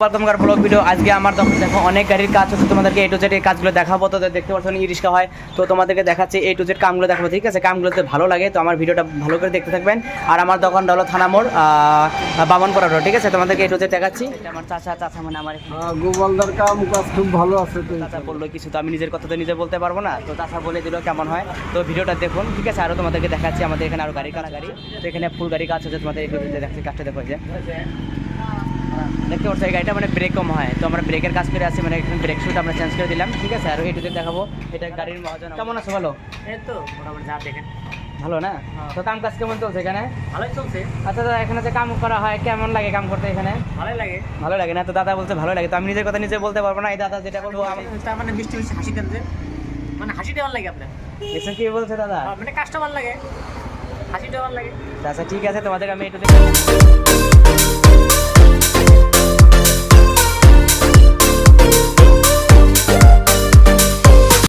কার blog video আজকে আমার তখন দেখো অনেক গাড়ির কাজ হচ্ছে তোমাদেরকে এ টু জেড এই কাজগুলো দেখাবো। তো দেখতে পাচ্ছ ই রিক্সা হয়। তো তোমাদেরকে দেখাচ্ছি এ টু জেড কামগুলো দেখাবো ঠিক আছে? কামগুলোতে ভালো লাগে তো আমার ভিডিওটা ভালো করে দেখতে থাকবেন। আর আমার দোকানটা হলো থানা মোড় বামনপাড়া রোড ঠিক আছে? তোমাদেরকে এ টু জেড দেখাচ্ছি। এটা আমার চাচা চাচা মানে আমার হ্যাঁ, কাম কাজ খুব ভালো আছে তো। চাচা বলল কিছু তো আমি নিজের কথা তো নিজে বলতে পারব না। তো চাচা বলে দিল কেমন হয়। তো ভিডিওটা দেখুন ঠিক আছে? আরও তোমাদেরকে দেখাচ্ছি আমাদের এখানে আরও গাড়ি কানা গাড়ি। তো এখানে ফুল গাড়ি কাজ হচ্ছে তোমাদের একটু দেখাচ্ছি কাজটা দেখো যে। দেখতে পাচ্ছ এই গাড়িটা মানে ব্রেক কম হয়। তো আমরা ব্রেকের কাজ করে আছি মানে এখানে ব্রেক শুট আমরা চেঞ্জ করে দিলাম ঠিক আছে? আর এটুতে দেখাবো। এটা গাড়ির মহাজন কেমন আছো ভালো? এই তো মোটামুটি যা দেখেন। ভালো না? তো কাম কাজ কেমন চলছে এখানে? ভালোই চলছে। আচ্ছা দাদা এখানে যে কাম করা হয় কেমন লাগে কাম করতে এখানে? ভালোই লাগে। ভালো লাগে না? তো দাদা বলছে ভালো লাগে। তো আমি নিজের কথা নিজে বলতে পারব না। এই দাদা যেটা বলব তার মানে মিষ্টি মিষ্টি হাসি দেন যে। মানে হাসিটা ভালো লাগে আপনার। দেখছেন কি বলছে দাদা? মানে কাজটা ভালো লাগে। হাসিটা ভালো লাগে। আচ্ছা ঠিক আছে তোমাদের আমি একটু